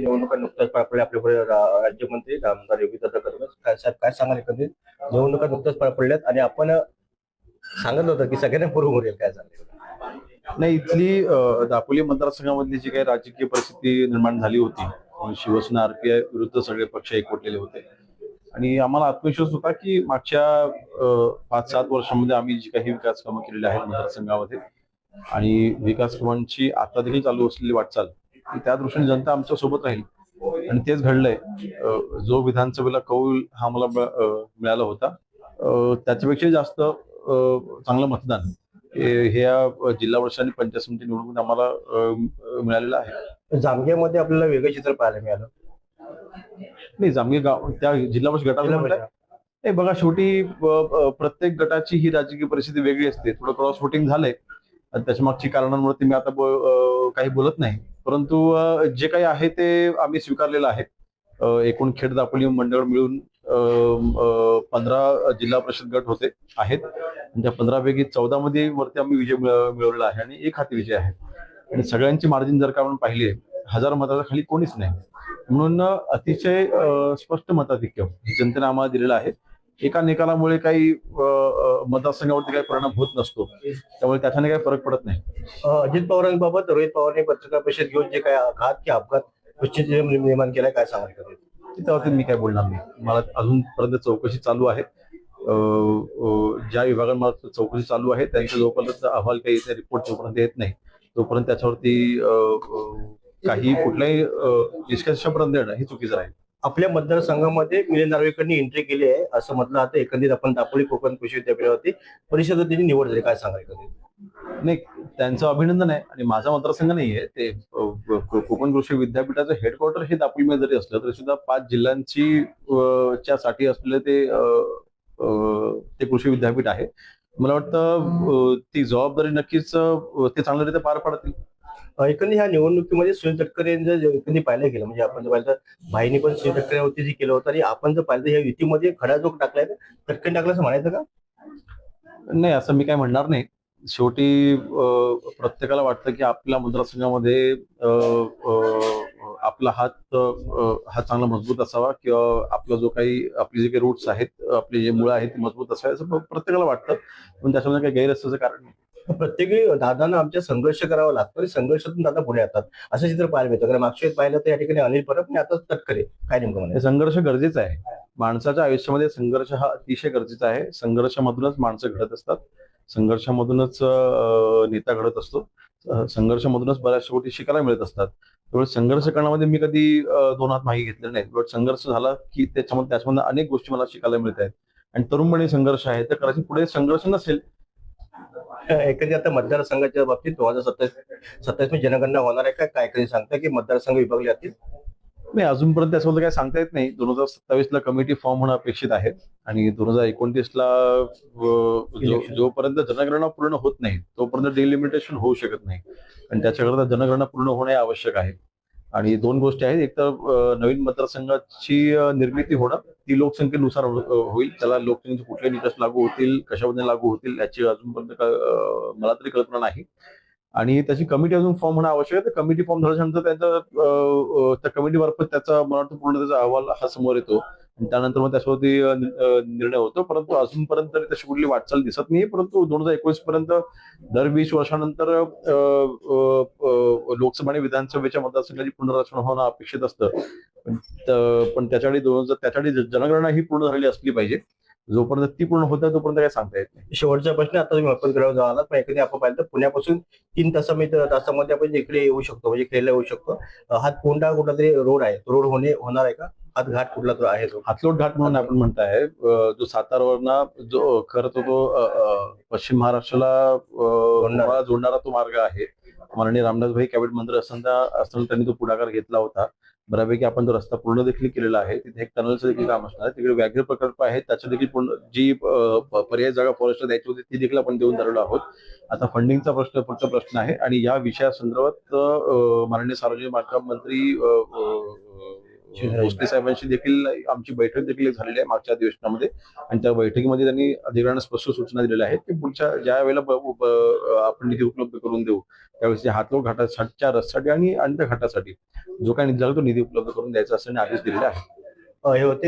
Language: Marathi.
निवडणुका नुकत्याच पार पडल्या आपल्याकडे राज्यमंत्री आमदार योगी कदम काय साहेब काय सांगाल एकंदरीत? निवडणुका नुकत्याच पार पडल्यात आणि आपण सांगत होतं की सगळ्यांना बरोबर उरेल काय झालं. नाही इथली दापोली मतदारसंघामधली जी काही राजकीय परिस्थिती निर्माण झाली होती शिवसेना आरपीआय विरुद्ध सगळे पक्ष एकवटलेले होते. आणि आम्हाला आत्मविश्वास होता की मागच्या पाच सात वर्षांमध्ये आम्ही जी काही विकास कामं केलेली आहेत मतदारसंघामध्ये आणि विकास कामांची आता देखील चालू असलेली वाटचाल ती त्या दृष्टीने जनता आमच्यासोबत राहील. आणि तेच घडलंय. जो विधानसभेला कौल हा मला मिळाला होता त्याच्यापेक्षा जास्त चांगलं मतदान हे ह्या जिल्हा परिषद आणि पंचायत समिती निवडणूक आम्हाला मिळालेलं आहे. जामग्यामध्ये आपल्याला वेगळं चित्र पाहायला मिळालं. नाही जामगे गाव त्या जिल्हा परिषद गटाला. नाही बघा शेवटी प्रत्येक गटाची ही राजकीय परिस्थिती वेगळी असते. थोडं क्रॉस वोटिंग झालंय त्याच्या मागची कारणांमुळे ते मी आता काही बोलत नाही. परंतु जे काही आहे ते आम्ही स्वीकारलेलं आहे. एकूण खेड दापोली मंडळ मिळून पंधरा जिल्हा परिषद गट होते आहेत. त्या पंधरा पैकी चौदा मध्ये वरती आम्ही विजय मिळवलेला आहे आणि एक हाती विजय आहे. आणि सगळ्यांची मार्जिन जर का आपण पाहिली हजार मताच्या खाली कोणीच नाही. म्हणून अतिशय स्पष्ट मताधिक्य जनतेने आम्हाला दिलेलं आहे. एका निकालामुळे काही मतदारसंघावरती काही परिणाम होत नसतो. त्यामुळे त्याच्याने काही फरक पडत नाही. अजित पवारांबाबत रोहित पवारांनी पत्रकार परिषद घेऊन जे काय घात की अपघात निर्माण केलाय काय एकंदरीत? त्यावरती मी काय बोलणार नाही. मला अजूनपर्यंत चौकशी चालू आहे. ज्या विभागांमार्फत चौकशी चालू आहे त्यांचा जोपर्यंत अहवाल काही रिपोर्ट जोपर्यंत येत नाही तोपर्यंत त्याच्यावरती काही कुठल्याही निष्कर्षापर्यंत येणं हे चुकीचं राहील. आपल्या मतदारसंघामध्ये मिलिंद नार्वेकरांनी एंट्री केली आहे. असं म्हटलं आता एकंदरीत आपण दापोली कोकण कृषी विद्यापीठावरती परिषद त्यांची निवड झाली. काय सांगाल एकंदरीत? नाही त्यांचं अभिनंदन आहे आणि माझा मतदारसंघ नाहीये ते कोकण कृषी विद्यापीठाचं हेडक्वार्टर हे दापोलीमध्ये जरी असलं तरी सुद्धा पाच जिल्ह्यांची च्या साठी असलेले ते ते कृषी विद्यापीठ आहे. मला वाटतं ती जबाबदारी नक्कीच ते ते चांगल्यारीत्या पार पाडतील. एकंदरीत ह्या निवडणुकीमध्ये सुनील तटकरे जे एकंदरीत पाहिलं गेलं म्हणजे आपण जर पाहिलं तर भाईनी पण सुनील तटकरेवरती जे केलं होतं आणि आपण जर पाहिलं तर ह्या युतीमध्ये खडा जो टाकलाय तटकरे टाकला असं म्हणायचं का? नाही असं मी काय म्हणणार नाही. शेवटी प्रत्येकाला वाटतं की आपल्या मतदारसंघामध्ये आपला हात हा चांगला मजबूत असावा किंवा आपला जो काही आपले जे काही रूट्स आहेत आपले जे मुळं आहेत ते मजबूत असावे असं प्रत्येकाला वाटतं. पण त्याच्यामध्ये काही गैरअस्ताचं कारण नाही. प्रत्येकी दादांना आमच्या संघर्ष करावा लागतो आणि संघर्षातून दादा पुढे येतात. असं चित्र पाहायला मिळतं. कारण मागच्या वेळेस पाहिलं तर या ठिकाणी अनिल परब आणि आता तटकरे. काय नेमकं हे संघर्ष गरजेचा आहे. माणसाच्या आयुष्यामध्ये संघर्ष हा अतिशय गरजेचा आहे. संघर्षामधूनच माणसं घडत असतात. संघर्षामधूनच नेता घडत असतो. संघर्षामधूनच बऱ्याचशा गोष्टी शिकायला मिळत असतात. त्यामुळे संघर्ष करण्यामध्ये मी कधी दोन हात मागे घेतले नाही बट संघर्ष झाला की त्याच्यामध्ये त्याच्यामध्ये अनेक गोष्टी मला शिकायला मिळत आहेत. आणि तरुणपणी संघर्ष आहे. तर कदाचित पुढे संघर्ष नसेल एकंदरीत आता मतदारसंघाच्या बाबतीत दोन हजार सत्तावीस सत्तावीसमध्ये जनगणना होणार आहे का? काय काही सांगता की मतदारसंघ विभागले जातील? नाही अजूनपर्यंत त्याच्याबद्दल काही सांगता येत नाही. दोन हजार सत्तावीस ला कमिटी फॉर्म होणं अपेक्षित आहे आणि दोन हजार एकोणतीस ला जोपर्यंत जो- जोपर्यंत जनगणना पूर्ण होत नाही तोपर्यंत डिलिमिटेशन होऊ शकत नाही. आणि त्याच्याकरता जनगणना पूर्ण होणे आवश्यक आहे. आणि दोन गोष्टी आहेत. एक तर नवीन मतदारसंघाची निर्मिती होणं ती लोकसंख्येनुसार होईल. त्याला लोकसंख्येचे कुठले निकष लागू होतील कशामध्ये लागू होतील याची अजूनपर्यंत मला तरी कल्पना नाही. आणि त्याची कमिटी अजून फॉर्म होणं आवश्यक आहे. तर कमिटी फॉर्म झाल्यानंतर त्यांचा त्या कमिटी मार्फत त्याचा मला वाटतं पूर्ण त्याचा अहवाल हा समोर येतो. त्यानंतर मग त्याच्यावरती निर्णय होतो. परंतु अजूनपर्यंत तशी कुठली वाटचाल दिसत नाही परंतु दोन हजार एकोणीस पर्यंत दर वीस वर्षानंतर लोकसभा आणि विधानसभेच्या मतदारसंघाची पुनर्रचना होणं अपेक्षित असतं. पण त्याच्यासाठी दोन हजार त्याच्यासाठी जनगणना ही पूर्ण झालेली असली पाहिजे. जोपर्यंत ती पूर्ण होत आहे तोपर्यंत काही सांगता येत नाही. शेवटचा प्रश्न आता तुम्ही मतदारावर जाऊ आलात पण एखादी आपण पाहिलं तर पुण्यापासून तीन तासामध्ये तासामध्ये आपण इकडे येऊ शकतो म्हणजे खेळला येऊ शकतो. हा कोणता कुठला तरी रोड आहे. तो रोड होणे होणार आहे का? हात घाट कुठला तो आहे हातलोट घाट म्हणून आपण म्हणताय. जो सातारावरनं जो खरं तर तो पश्चिम महाराष्ट्राला जोडणारा. तो मार्ग आहे. माननीय रामदासभाई कॅबिनेट मंत्री असताना असताना त्यांनी तो पुढाकार घेतला होता. बऱ्यापैकी आपण तो रस्ता पूर्ण देखील केलेला आहे. तिथे एक टनलचं देखील काम असणार आहे. तिकडे व्याघ्र प्रकल्प आहे. त्याच्या देखील पूर्ण जी पर्यायी जागा फॉरेस्टला द्यायची होती ती देखील आपण देऊन झालेलो आहोत. आता फंडिंगचा प्रश्न पुढचा प्रश्न आहे. आणि या विषयासंदर्भात माननीय सार्वजनिक बांधकाम मंत्री भोसले साहेबांशी देखील आमची बैठक देखील झालेली आहे मागच्या अधिवेशनामध्ये. आणि त्या बैठकीमध्ये त्यांनी अधिकाऱ्यांना स्पष्ट सूचना दिलेल्या आहेत की पुढच्या ज्या वेळेला आपण निधी उपलब्ध करून देऊ त्यावेळेस हातलोट घाटासाठीच्या रस्त्यासाठी आणि अंत घाटासाठी जो काही निधी लागतो तो निधी उपलब्ध करून द्यायचा असं आदेश दिलेले आहेत. अ, हे होते.